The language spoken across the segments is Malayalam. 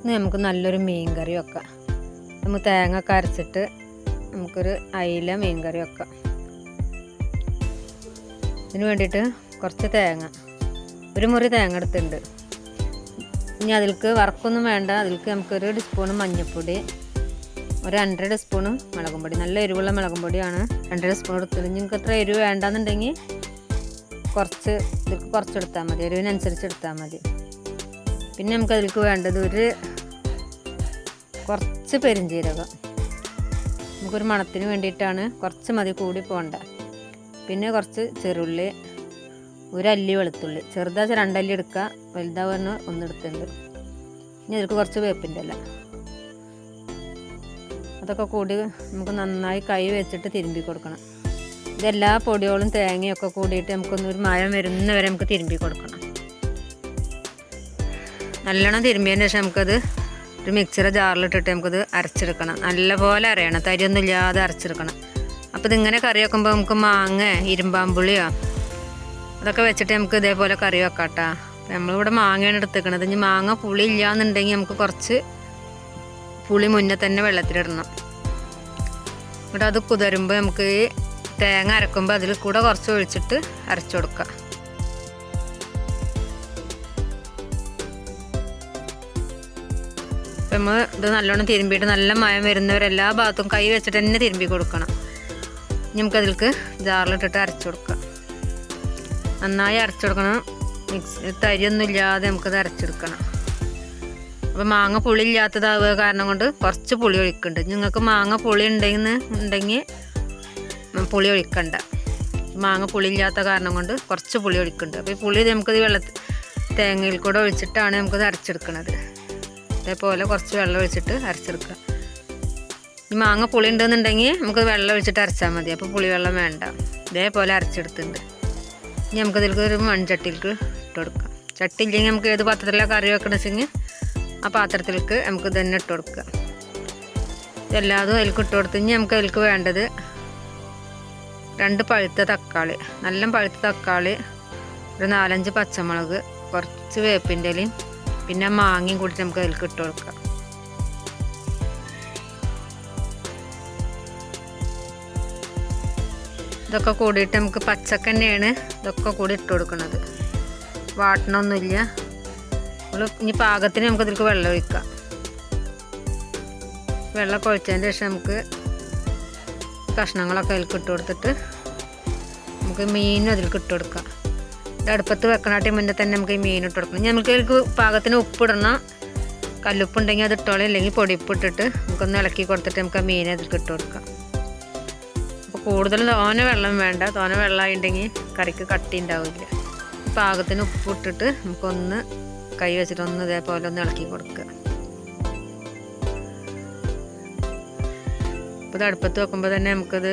ഇന്ന് നമുക്ക് നല്ലൊരു മീൻ കറി വെക്കാം. നമുക്ക് തേങ്ങ ഒക്കെ അരച്ചിട്ട് നമുക്കൊരു അയില മീൻ കറി വെക്കാം. ഇതിന് വേണ്ടിയിട്ട് കുറച്ച് തേങ്ങ. ഒരു മുറി തേങ്ങ എടുത്തിട്ടുണ്ട്. ഇനി അതിൽക്ക് വറക്കൊന്നും വേണ്ട. അതിൽക്ക് നമുക്കൊരു ടീസ്പൂണ് മഞ്ഞൾപ്പൊടി ഒരു രണ്ടര ടീസ്പൂണ് മുളകും പൊടി. നല്ല എരിവുള്ള മുളകും പൊടിയാണ്. രണ്ടര സ്പൂൺ എടുത്തത് നിങ്ങൾക്ക് എത്ര എരിവ് വേണ്ടാന്നുണ്ടെങ്കിൽ കുറച്ച് ഇതിൽക്ക് കുറച്ച് എടുത്താൽ മതി. എരിവിനനുസരിച്ച് എടുത്താൽ മതി. പിന്നെ നമുക്ക് അതിലേക്ക് വേണ്ടത് ഒരു കുറച്ച് പെരുംജീരകം നമുക്കൊരു മണത്തിന് വേണ്ടിയിട്ടാണ് കുറച്ച് മതി കൂടി പോകണ്ട. പിന്നെ കുറച്ച് ചെറുള്ളി ഒരു അല്ലി വെളുത്തുള്ളി. ചെറുതാച്ച രണ്ടല്ലി എടുക്കുക വലുതാവ് തന്നെ ഒന്നെടുത്തിട്ടുണ്ട് ഇനി അതിലേക്ക് കുറച്ച് വേപ്പിന്റെ അല്ല അതൊക്കെ കൂടി നമുക്ക് നന്നായി കൈ വെച്ചിട്ട് തിരുമ്പി കൊടുക്കണം. ഇതെല്ലാ പൊടികളും തേങ്ങയൊക്കെ കൂടിയിട്ട് നമുക്കൊന്നൊരു മയം വരുന്ന വരെ നമുക്ക് തിരുമ്പി കൊടുക്കണം. നല്ലോണം തിരുമ്പിയതിന് ശേഷം നമുക്കത് ഒരു മിക്സിയുടെ ജാറിലിട്ടിട്ട് നമുക്കത് അരച്ചെടുക്കണം. നല്ലപോലെ അരയണം. തരിയൊന്നും ഇല്ലാതെ അരച്ചെടുക്കണം. അപ്പോൾ ഇതിങ്ങനെ കറി വെക്കുമ്പോൾ നമുക്ക് മാങ്ങ ഇരുമ്പാമ്പുളിയോ അതൊക്കെ വെച്ചിട്ട് നമുക്ക് ഇതേപോലെ കറി വെക്കാം കേട്ടോ നമ്മളിവിടെ മാങ്ങയാണ് എടുത്തേക്കണത്. ഇനി മാങ്ങ പുളി ഇല്ലാന്നുണ്ടെങ്കിൽ നമുക്ക് കുറച്ച് പുളി മുന്നേ തന്നെ വെള്ളത്തിലിടണം. എന്നിട്ട് അത് കുതരുമ്പോൾ നമുക്ക് തേങ്ങ അരക്കുമ്പോൾ അതിൽ കൂടെ കുറച്ച് ഒഴിച്ചിട്ട് അരച്ചു കൊടുക്കാം. അപ്പം നമ്മൾ ഇത് നല്ലോണം തിരുമ്പിയിട്ട് നല്ല മയം വരുന്നവർ എല്ലാ ഭാഗത്തും കൈ വെച്ചിട്ട് തന്നെ തിരുമ്പി കൊടുക്കണം. ഇനി നമുക്ക് അതിലേക്ക് ജാറിലിട്ടിട്ട് അരച്ചു കൊടുക്കാം. നന്നായി അരച്ചു കൊടുക്കണം. മിക്സ് തരിയൊന്നും ഇല്ലാതെ നമുക്കത് അരച്ചെടുക്കണം അപ്പോൾ മാങ്ങ പുളി ഇല്ലാത്തതാവുക കാരണം കൊണ്ട് കുറച്ച് പുളി ഒഴിക്കുന്നുണ്ട്. നിങ്ങൾക്ക് മാങ്ങ പുളി ഉണ്ടെങ്കിൽ ഉണ്ടെങ്കിൽ പുളി ഒഴിക്കണ്ട. മാങ്ങ പുളി ഇല്ലാത്ത കാരണം കൊണ്ട് കുറച്ച് പുളി ഒഴിക്കുന്നുണ്ട്. അപ്പോൾ ഈ പുളി നമുക്കത് വെള്ളത്തിൽ തേങ്ങയിൽ കൂടെ ഒഴിച്ചിട്ടാണ് നമുക്കത് അരച്ചെടുക്കുന്നത് അതേപോലെ കുറച്ച് വെള്ളം ഒഴിച്ചിട്ട് അരച്ചെടുക്കുക. ഈ മാങ്ങ പുളി ഉണ്ടെന്നുണ്ടെങ്കിൽ നമുക്ക് വെള്ളം ഒഴിച്ചിട്ട് അരച്ചാൽ മതി. അപ്പോൾ പുളി വെള്ളം വേണ്ട. ഇതേപോലെ അരച്ചെടുത്തിട്ടുണ്ട്. ഇനി നമുക്കതിലേക്ക് ഒരു മൺചട്ടിയിലേക്ക് ഇട്ട് കൊടുക്കാം. ചട്ടി ഇല്ലെങ്കിൽ നമുക്ക് ഏത് പാത്രത്തിലാണ് കറി വെക്കണമെങ്കിൽ ആ പാത്രത്തിലേക്ക് നമുക്ക് തന്നെ ഇട്ട് കൊടുക്കുക. ഇതെല്ലാതും അതിലേക്ക് ഇട്ട് കൊടുത്ത് ഇനി നമുക്ക് അതിലേക്ക് വേണ്ടത് രണ്ട് പഴുത്ത തക്കാളി. നല്ല പഴുത്ത തക്കാളി. ഒരു നാലഞ്ച് പച്ചമുളക്. കുറച്ച് വേപ്പിന്റെ ഇലയും പിന്നെ മാങ്ങയും കൂടി നമുക്ക് അതിൽ ഇട്ട് കൊടുക്കാം. ഇതൊക്കെ കൂടിയിട്ട് നമുക്ക് പച്ചക്കന്നെയാണ് ഇതൊക്കെ കൂടി ഇട്ട് കൊടുക്കുന്നത് വാട്ടണമൊന്നുമില്ല നമ്മൾ ഇനി പാകത്തിന് നമുക്ക് ഇതിലേക്ക് വെള്ളം ഒഴിക്കാം. വെള്ളം ഒഴിച്ചതിന് ശേഷം നമുക്ക് കഷ്ണങ്ങളൊക്കെ അതിൽ ഇട്ട് കൊടുത്തിട്ട് നമുക്ക് മീനും അതിൽ ഇട്ട് കൊടുക്കാം. അടുപ്പത്ത് വെക്കണാട്ടി മുന്നേ തന്നെ നമുക്ക് ഈ മീൻ ഇട്ട് കൊടുക്കണം. നമുക്ക് ഇതിലേക്ക് പാകത്തിന് ഉപ്പിടണം കല്ലുപ്പുണ്ടെങ്കിൽ അത് ഇട്ടോളെ അല്ലെങ്കിൽ പൊടിപ്പിട്ടിട്ട് നമുക്കൊന്ന് ഇളക്കി കൊടുത്തിട്ട് നമുക്ക് ആ മീനെ അതിൽ ഇട്ട് കൊടുക്കാം. അപ്പോൾ കൂടുതൽ തോന വെള്ളം വേണ്ട. തോന വെള്ളം ആയിട്ടുണ്ടെങ്കിൽ കറിക്ക് കട്ടി ഉണ്ടാവില്ല. പാകത്തിന് ഉപ്പ് ഇട്ടിട്ട് നമുക്കൊന്ന് കൈ വെച്ചിട്ട് ഒന്ന് ഇതേപോലെ ഒന്ന് ഇളക്കി കൊടുക്കുക. അപ്പോൾ ഇത് അടുപ്പത്ത് വെക്കുമ്പോൾ തന്നെ നമുക്കത്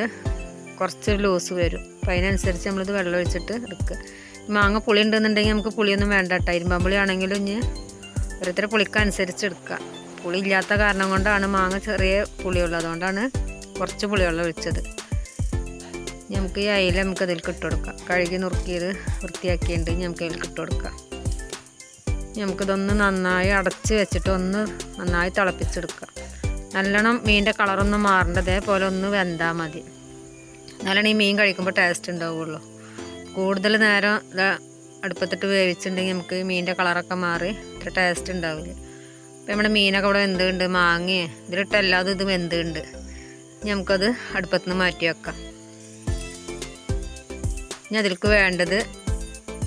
കുറച്ച് ലൂസ് വരും. അപ്പോൾ അതിനനുസരിച്ച് നമ്മളിത് വെള്ളം ഒഴിച്ചിട്ട് എടുക്കുക. മാങ്ങ പുളി ഉണ്ടെന്നുണ്ടെങ്കിൽ നമുക്ക് പുളിയൊന്നും വേണ്ട കേട്ടോ ഇരുമ്പാമ്പുളി ആണെങ്കിലും ഇനി ഓരോരുത്തരെ പുളിക്കനുസരിച്ച് എടുക്കുക. പുളി ഇല്ലാത്ത കാരണം കൊണ്ടാണ് മാങ്ങ ചെറിയ പുളിയുള്ളത്. അതുകൊണ്ടാണ് കുറച്ച് പുളിയുള്ള ഒഴിച്ചത്. നമുക്ക് ഈ അയില നമുക്ക് അതിൽ കൊടുക്കാം. കഴുകി നുറുക്കിയത് വൃത്തിയാക്കിയിട്ട് നമുക്ക് അതിൽ കൊടുക്കാം. നമുക്കിതൊന്ന് നന്നായി അടച്ച് വെച്ചിട്ട് ഒന്ന് നന്നായി തിളപ്പിച്ചെടുക്കാം. നല്ലോണം മീനിന്റെ കളറൊന്നും മാറേണ്ട. പോലെ ഒന്ന് വെന്താൽ മതി. നല്ലോണം ഈ മീൻ കഴിക്കുമ്പോൾ ടേസ്റ്റ് ഉണ്ടാവുള്ളൂ. കൂടുതൽ നേരം അടുപ്പത്തിട്ട് വേവിച്ചിട്ടുണ്ടെങ്കിൽ നമുക്ക് മീനിന്റെ കളറൊക്കെ മാറി ഇത്ര ടേസ്റ്റ് ഉണ്ടാവില്ല. ഇപ്പം നമ്മുടെ മീനൊക്കെ ഇവിടെ വെന്തുണ്ട് മാങ്ങയെ ഇതിലിട്ട് എല്ലാതും ഇത് വെന്തുണ്ട്. നമുക്കത് അടുപ്പത്ത് നിന്ന് മാറ്റി വെക്കാം. ഇനി അതിലേക്ക് വേണ്ടത്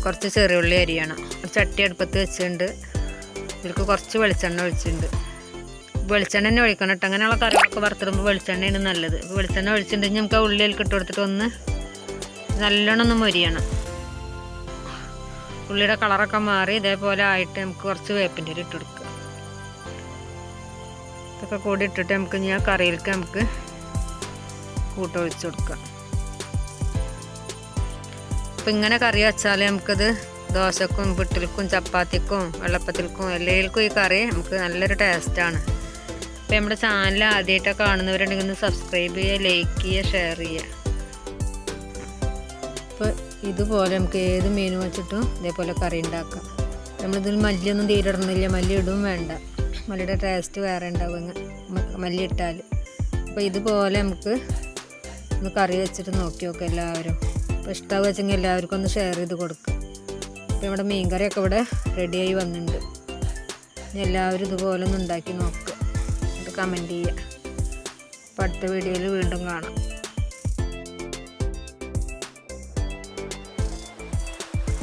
കുറച്ച് ചെറിയുള്ളി അരിയണം. ഒരു ചട്ടി അടുപ്പത്ത് വെച്ചിട്ടുണ്ട്. ഇതിൽക്ക് കുറച്ച് വെളിച്ചെണ്ണ ഒഴിച്ചിട്ടുണ്ട്. വെളിച്ചെണ്ണ തന്നെ ഒഴിക്കണം കേട്ടോ. അങ്ങനെയുള്ള കറികളൊക്കെ വറുത്തിടുമ്പോൾ വെളിച്ചെണ്ണയാണ് നല്ലത്. വെളിച്ചെണ്ണ ഒഴിച്ചിട്ടുണ്ടെങ്കിൽ നമുക്ക് ആ ഉള്ളിയിൽ ഇട്ട് കൊടുത്തിട്ട് ഒന്ന് നല്ലോണം ഒന്ന് മൊരിയണം. ഉള്ളിയുടെ കളറൊക്കെ മാറി ഇതേപോലെ ആയിട്ട് നമുക്ക് കുറച്ച് വേപ്പിന്റെ ഇട്ട് കൊടുക്കുക ഇതൊക്കെ കൂടി ഇട്ടിട്ട് നമുക്ക് ഇനി ആ കറിയിലേക്ക് നമുക്ക് കൂട്ടൊഴിച്ച് കൊടുക്കാം അപ്പം ഇങ്ങനെ കറി വെച്ചാൽ നമുക്കത് ദോശക്കും പുട്ടിൽക്കും ചപ്പാത്തിക്കും വെള്ളപ്പത്തിൽക്കും എല്ലാവർക്കും ഈ കറി നമുക്ക് നല്ലൊരു ടേസ്റ്റാണ്. അപ്പം നമ്മുടെ ചാനൽ ആദ്യമായിട്ടൊക്കെ കാണുന്നവരുണ്ടെങ്കിൽ ഒന്ന് സബ്സ്ക്രൈബ് ചെയ്യുക ലൈക്ക് ചെയ്യുക ഷെയർ ചെയ്യുക. അപ്പോൾ ഇതുപോലെ നമുക്ക് ഏത് മീൻ വെച്ചിട്ടും ഇതേപോലെ കറി ഉണ്ടാക്കാം. നമ്മളിതിൽ മല്ലിയൊന്നും തീരിടുന്നില്ല മല്ലി ഇടും വേണ്ട. മല്ലിയുടെ ടേസ്റ്റ് വേറെ ഉണ്ടാവും മല്ലി ഇട്ടാൽ അപ്പോൾ ഇതുപോലെ നമുക്ക് ഒന്ന് കറി വെച്ചിട്ട് നോക്കി നോക്കാം എല്ലാവരും. അപ്പോൾ ഇഷ്ടമാവുക വെച്ചെങ്കിൽ എല്ലാവർക്കും ഒന്ന് ഷെയർ ചെയ്ത് കൊടുക്കുക അപ്പോൾ നമ്മുടെ മീൻകറിയൊക്കെ ഇവിടെ റെഡിയായി വന്നിട്ടുണ്ട് ഇനി എല്ലാവരും ഇതുപോലെ ഒന്ന് ഉണ്ടാക്കി നോക്കുക എന്നിട്ട് കമന്റ് ചെയ്യുക അപ്പോൾ അടുത്ത വീഡിയോയിൽ വീണ്ടും കാണാം.